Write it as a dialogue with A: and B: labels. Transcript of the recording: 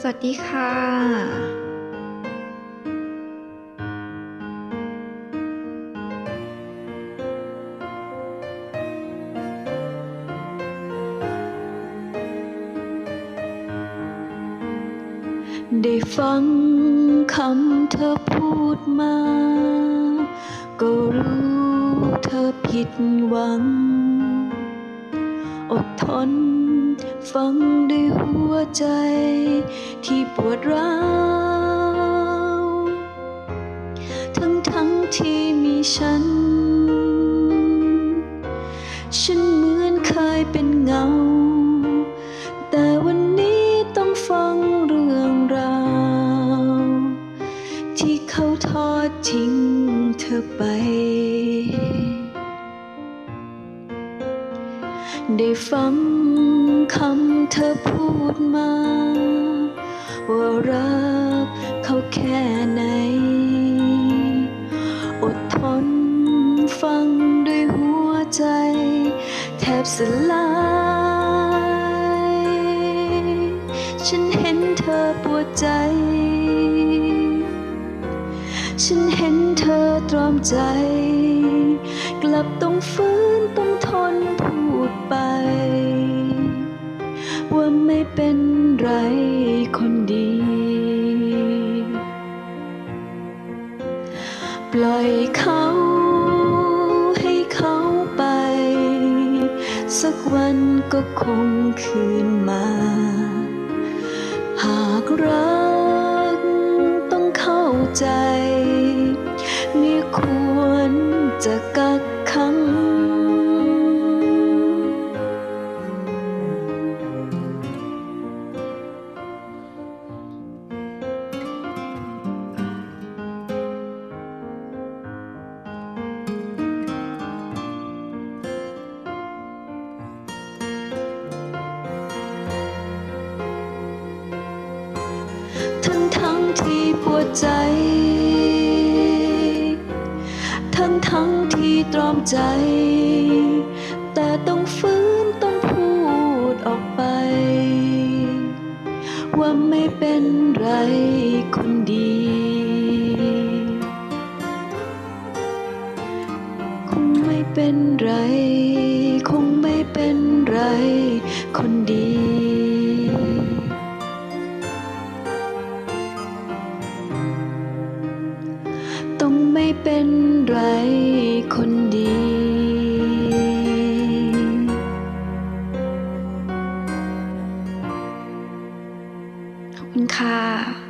A: สวัสดีค่ะได้ฟังคำเธอพูดมา ก็รู้เธอผิดหวัง อดทน ฟังด้วยหัวใจ ที่ปวดร้าวทั้งทั้งที่มีฉัน ฉันเหมือนเคยเป็นเงา แต่วันนี้ต้องฟังเรื่องราว ที่เขาทอดทิ้งเธอไป ได้ฟังคำเธอพูดมา ว่ารักเขาแค่ไหน อดทนฟังด้วยหัวใจ แทบสลาย ฉันเห็นเธอปวดใจ ฉันเห็นเธอตรอมใจ กลับต้องฟื้นต้องทนพู ดไป ว่าไม่เป็นไรคนดี ปล่อยเขาให้เขาไป สักวันก็คงคืนมา หากรักต้องเข้าใจ ไม่ควรจะกักขังทั้ง ที่ปวดใจ ทั้งทั้งที่ตรอมใจ แต่ต้องฟื้นต้องพูดออกไป ว่าไม่เป็นไรคนดี คงไม่เป็นไร คงไม่เป็นไรคนดี เป็นไรคนดี ขอบคุณค่ะ